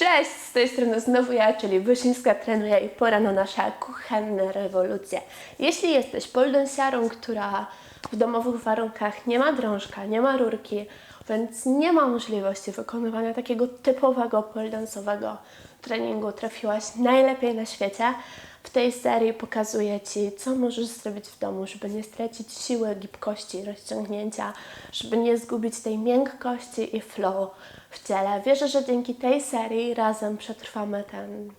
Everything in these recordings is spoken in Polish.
Cześć, z tej strony znowu ja, czyli Wysińska trenuje i pora na nasza kuchenne rewolucje. Jeśli jesteś poldensiarą, która w domowych warunkach nie ma drążka, nie ma rurki, więc nie ma możliwości wykonywania takiego typowego poldensowego treningu, trafiłaś najlepiej na świecie. W tej serii pokazuję Ci, co możesz zrobić w domu, żeby nie stracić siły, gibkości, rozciągnięcia, żeby nie zgubić tej miękkości i flow w ciele. Wierzę, że dzięki tej serii razem przetrwamy ten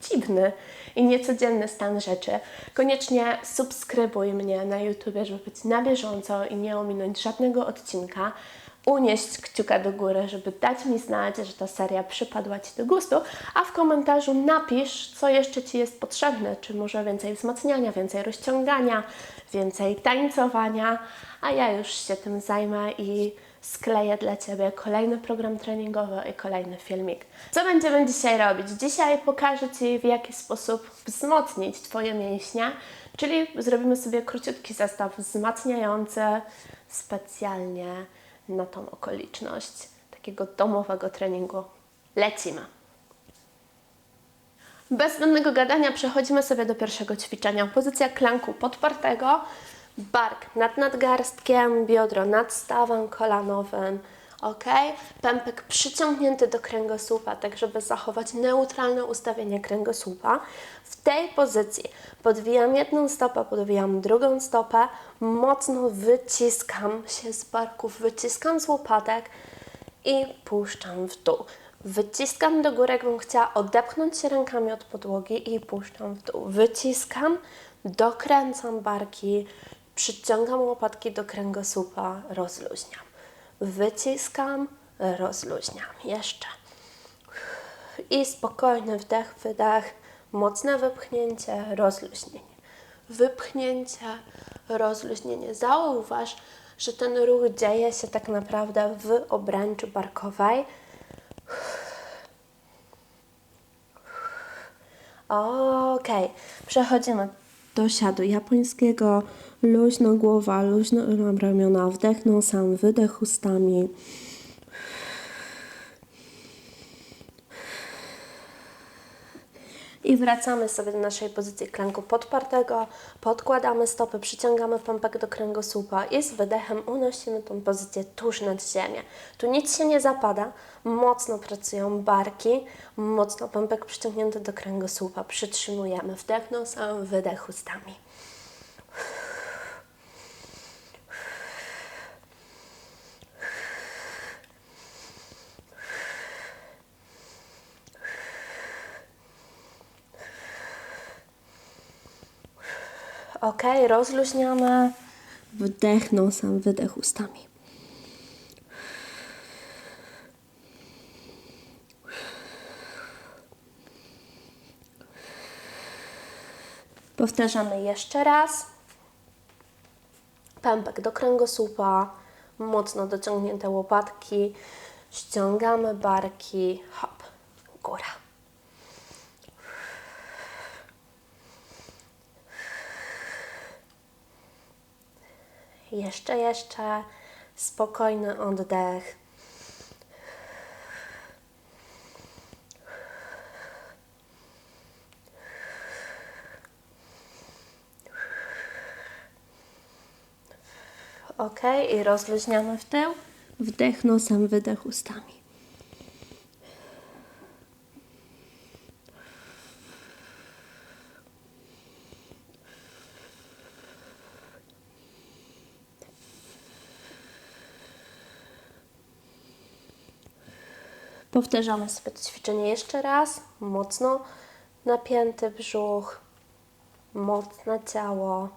dziwny i niecodzienny stan rzeczy. Koniecznie subskrybuj mnie na YouTube, żeby być na bieżąco i nie ominąć żadnego odcinka. Unieść kciuka do góry, żeby dać mi znać, że ta seria przypadła Ci do gustu, a w komentarzu napisz, co jeszcze Ci jest potrzebne, czy może więcej wzmacniania, więcej rozciągania, więcej tańcowania, a ja już się tym zajmę i skleję dla Ciebie kolejny program treningowy i kolejny filmik. Co będziemy dzisiaj robić? Dzisiaj pokażę Ci, w jaki sposób wzmocnić Twoje mięśnie, czyli zrobimy sobie króciutki zestaw wzmacniający specjalnie na tą okoliczność takiego domowego treningu. Lecimy! Bez zbędnego gadania przechodzimy sobie do pierwszego ćwiczenia. Pozycja klanku podpartego, bark nad nadgarstkiem, biodro nad stawem kolanowym. Ok? Pępek przyciągnięty do kręgosłupa, tak żeby zachować neutralne ustawienie kręgosłupa. W tej pozycji podwijam jedną stopę, podwijam drugą stopę, mocno wyciskam się z barków, wyciskam z łopatek i puszczam w dół. Wyciskam do góry, jakbym chciała odepchnąć się rękami od podłogi i puszczam w dół. Wyciskam, dokręcam barki, przyciągam łopatki do kręgosłupa, rozluźniam. Wyciskam, rozluźniam. Jeszcze. I spokojny wdech, wydech, mocne wypchnięcie, rozluźnienie. Wypchnięcie, rozluźnienie. Zauważ, że ten ruch dzieje się tak naprawdę w obręczy barkowej. Ok, przechodzimy do siadu japońskiego. Luźno głowa, luźno ramiona, wdech nosem, wydech ustami. I wracamy sobie do naszej pozycji klęku podpartego, podkładamy stopy, przyciągamy pępek do kręgosłupa i z wydechem unosimy tą pozycję tuż nad ziemię. Tu nic się nie zapada, mocno pracują barki, mocno pępek przyciągnięty do kręgosłupa, przytrzymujemy wdech nosem, wydech ustami. Ok, rozluźniamy. Wdech nosem, wydech ustami. Powtarzamy jeszcze raz. Pępek do kręgosłupa, mocno dociągnięte łopatki, ściągamy barki, hop, góra. Jeszcze, jeszcze. Spokojny oddech. Ok, i rozluźniamy w tył. Wdech nosem, wydech ustami. Powtarzamy sobie to ćwiczenie jeszcze raz. Mocno napięty brzuch, mocne ciało.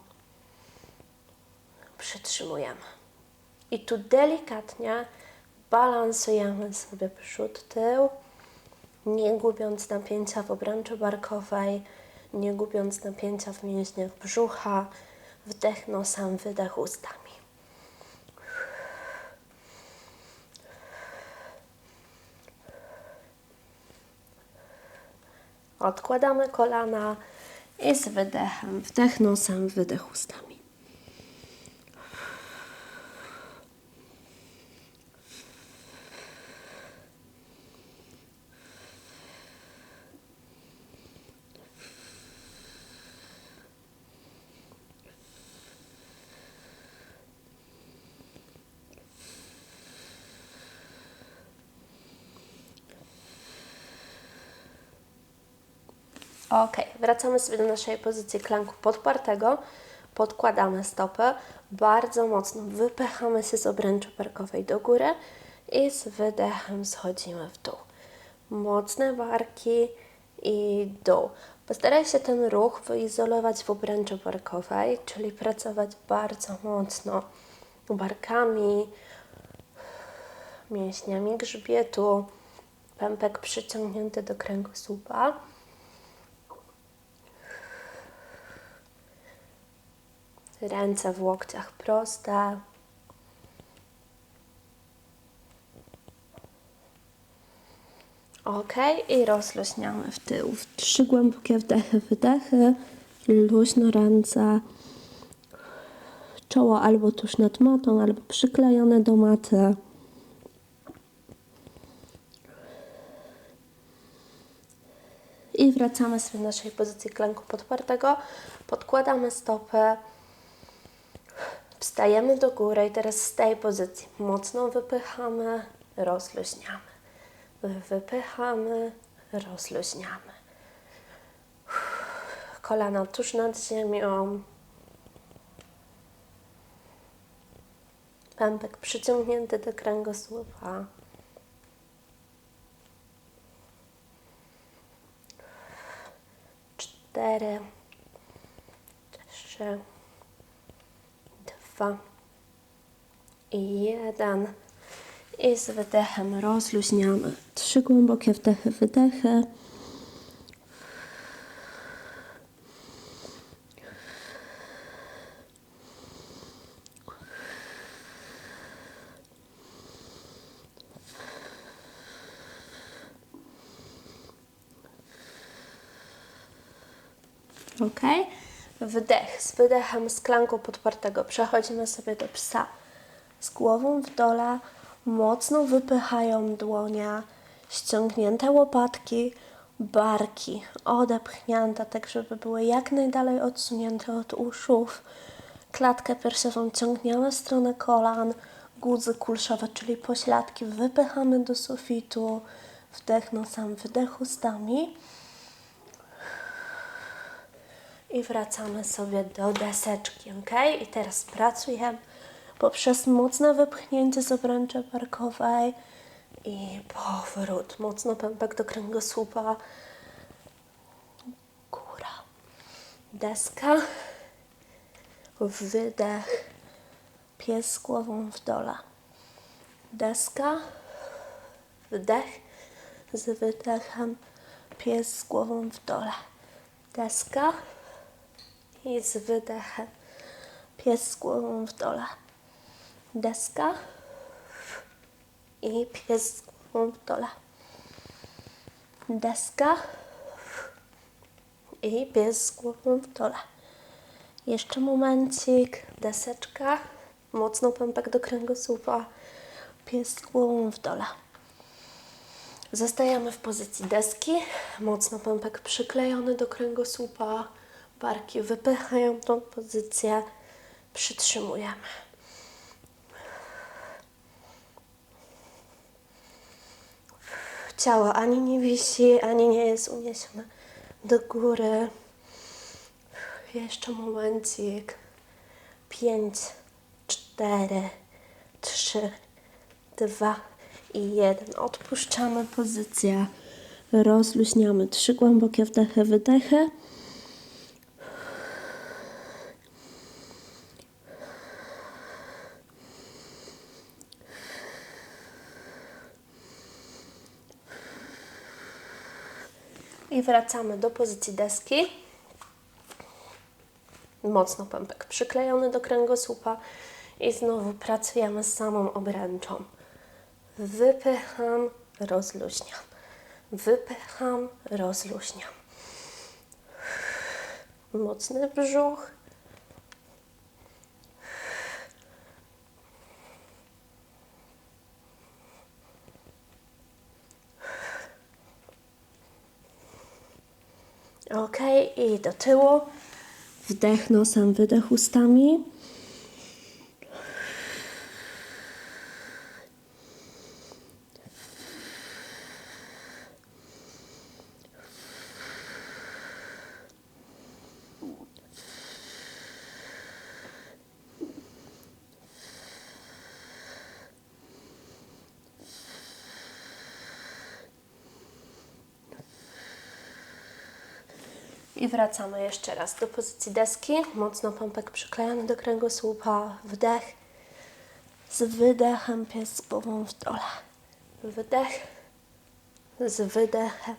Przytrzymujemy. I tu delikatnie balansujemy sobie przód, tył, nie gubiąc napięcia w obręczy barkowej, nie gubiąc napięcia w mięśniach brzucha. Wdech nosem, wydech ustami. Odkładamy kolana i z wydechem, wdech nosem, wydech ustami. Ok, wracamy sobie do naszej pozycji klanku podpartego. Podkładamy stopę, bardzo mocno wypychamy się z obręczy barkowej do góry i z wydechem schodzimy w dół. Mocne barki i dół. Postaraj się ten ruch wyizolować w obręczy barkowej, czyli pracować bardzo mocno barkami, mięśniami grzbietu, pępek przyciągnięty do kręgosłupa. Ręce w łokciach proste. Ok, i rozluźniamy w tył. Trzy głębokie wdechy, wydechy. Luźno ręce. Czoło albo tuż nad matą, albo przyklejone do maty. I wracamy sobie do naszej pozycji klęku podpartego. Podkładamy stopę. Wstajemy do góry i teraz z tej pozycji mocno wypychamy, rozluźniamy. Wypychamy, rozluźniamy. Kolana tuż nad ziemią. Pępek przyciągnięty do kręgosłupa. Cztery, trzy, dwa i jeden. I z wydechem rozluźniamy. Trzy głębokie wdechy, wydechy. Ok. Wdech. Z wydechem z klanku podpartego przechodzimy sobie do psa. Z głową w dole mocno wypychają dłonia, ściągnięte łopatki, barki odepchnięte, tak żeby były jak najdalej odsunięte od uszów. Klatkę piersiową ciągniemy w stronę kolan, guzy kulszowe, czyli pośladki wypychamy do sufitu. Wdech nosem, wydech ustami. I wracamy sobie do deseczki, ok? I teraz pracujemy poprzez mocne wypchnięcie z obręczy barkowej i powrót. Mocno pępek do kręgosłupa. Góra. Deska. Wydech. Pies głową w dole. Deska. Wdech. Z wydechem. Pies głową w dole. Deska. I z wydechem. Pies z głową w dole deska i pies z głową w dole. Deska i pies z głową w dole. Jeszcze momencik, deseczka, mocno pępek do kręgosłupa, pies z głową w dole. Zostajemy w pozycji deski, mocno pępek przyklejony do kręgosłupa, barki wypychają tą pozycję, przytrzymujemy. Ciało ani nie wisi, ani nie jest uniesione do góry. Jeszcze momencik. Pięć, cztery, trzy, dwa i jeden. Odpuszczamy pozycję. Rozluźniamy trzy głębokie wdechy, wydechy. Wracamy do pozycji deski. Mocno pępek przyklejony do kręgosłupa i znowu pracujemy z samą obręczą. Wypycham, rozluźniam. Wypycham, rozluźniam. Mocny brzuch. Ok, i do tyłu. Wdech nosem, wydech ustami. Wracamy jeszcze raz do pozycji deski. Mocno pąpek przyklejony do kręgosłupa. Wdech. Z wydechem pies z głową w dole. Wydech. Z wydechem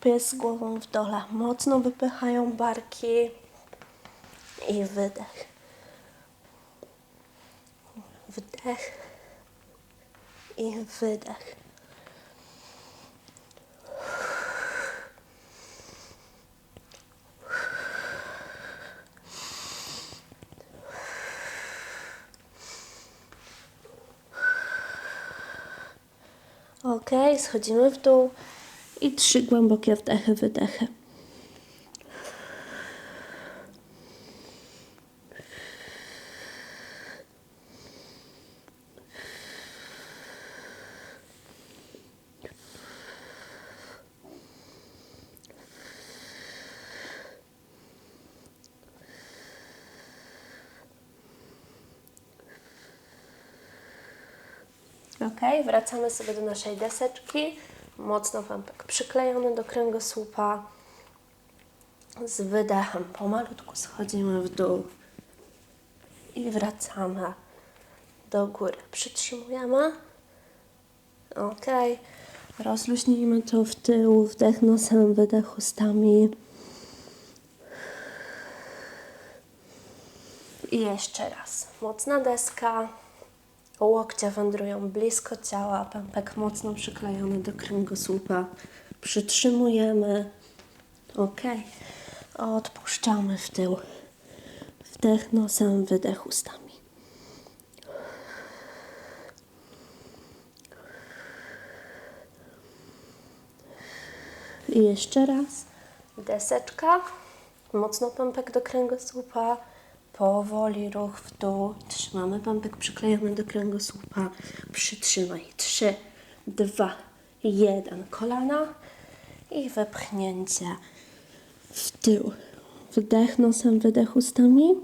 pies z głową w dole. Mocno wypychają barki. I wydech. Wdech. I wydech. Ok, schodzimy w dół i trzy głębokie wdechy, wydechy. Ok, wracamy sobie do naszej deseczki. Mocno pępek przyklejony do kręgosłupa. Z wydechem pomalutku schodzimy w dół i wracamy do góry. Przytrzymujemy. Ok, rozluźnijmy to w tył, wdech nosem, wydech ustami. I jeszcze raz. Mocna deska. Łokcie wędrują blisko ciała, pępek mocno przyklejony do kręgosłupa. Przytrzymujemy. Ok. Odpuszczamy w tył. Wdech nosem, wydech ustami. I jeszcze raz. Deseczka. Mocno pępek do kręgosłupa. Powoli ruch w dół. Trzymamy pępek przyklejony do kręgosłupa. Przytrzymaj. Trzy, dwa, jeden. Kolana i wepchnięcie w tył. Wdech nosem, wydech ustami.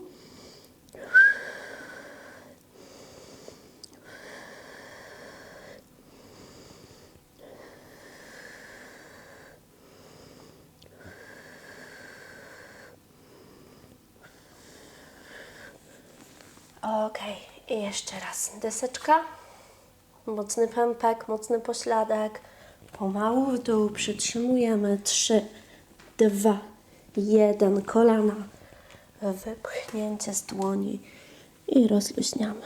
Ok, i jeszcze raz. Deseczka, mocny pępek, mocny pośladek. Pomału w dół przytrzymujemy. Trzy, dwa, jeden. Kolana. Wypchnięcie z dłoni i rozluźniamy.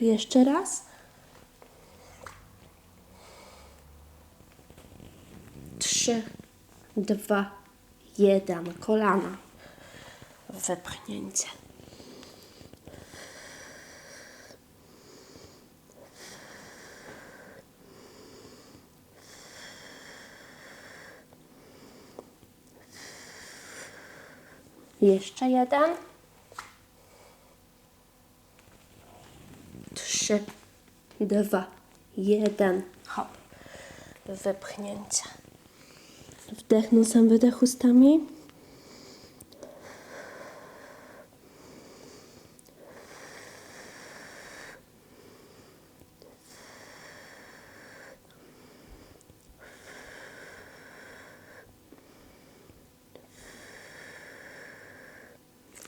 Jeszcze raz. Trzy, dwa, jeden. Kolana. Wepchnięcie. Jeszcze jeden. Trzy, dwa, jeden. Hop. Wypchnięcie. Wdech nosem, wydech ustami.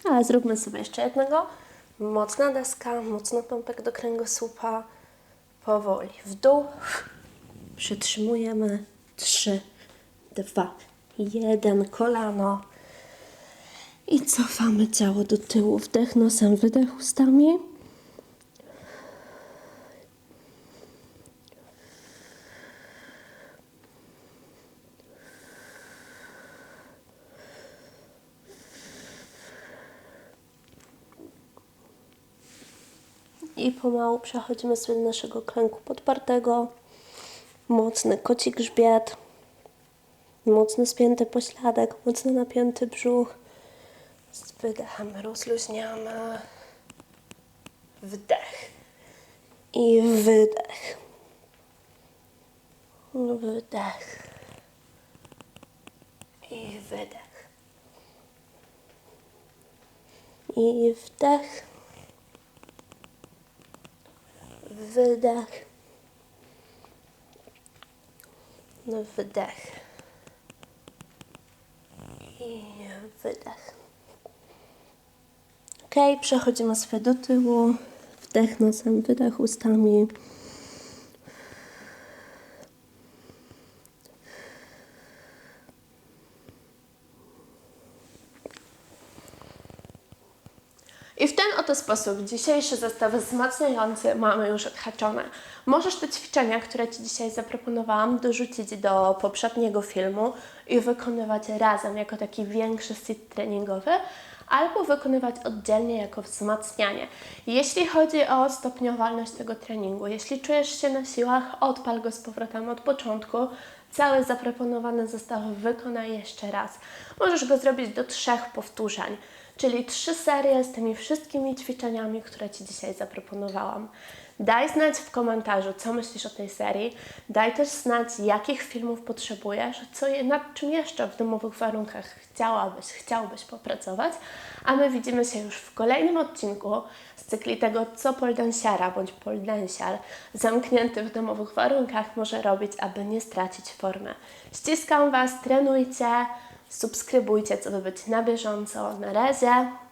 Ale zróbmy sobie jeszcze jednego. Mocna deska, mocno pąpek do kręgosłupa. Powoli w dół. Przytrzymujemy. Trzy, dwa, jeden. Kolano. I cofamy ciało do tyłu. Wdech nosem, wydech ustami. I pomału przechodzimy sobie do naszego klęku podpartego. Mocny koci grzbiet. Mocno spięty pośladek, mocno napięty brzuch. Z wydechem rozluźniamy. Wdech. I wydech. Wydech. I wydech. I wdech. Wydech. No wydech. I wydech. Ok, przechodzimy sobie do tyłu. Wdech nosem, wydech ustami. I w ten oto sposób dzisiejszy zestaw wzmacniający mamy już odhaczone. Możesz te ćwiczenia, które Ci dzisiaj zaproponowałam, dorzucić do poprzedniego filmu i wykonywać razem jako taki większy sit treningowy, albo wykonywać oddzielnie jako wzmacnianie. Jeśli chodzi o stopniowalność tego treningu, jeśli czujesz się na siłach, odpal go z powrotem od początku. Cały zaproponowany zestaw wykonaj jeszcze raz. Możesz go zrobić do trzech powtórzeń, czyli trzy serie z tymi wszystkimi ćwiczeniami, które Ci dzisiaj zaproponowałam. Daj znać w komentarzu, co myślisz o tej serii. Daj też znać, jakich filmów potrzebujesz, co, je- nad czym jeszcze w domowych warunkach chciałabyś, chciałbyś popracować. A my widzimy się już w kolejnym odcinku z cykli tego, co poldensiara bądź poldensiar zamknięty w domowych warunkach może robić, aby nie stracić formy. Ściskam Was, trenujcie, subskrybujcie, co by być na bieżąco. Na razie!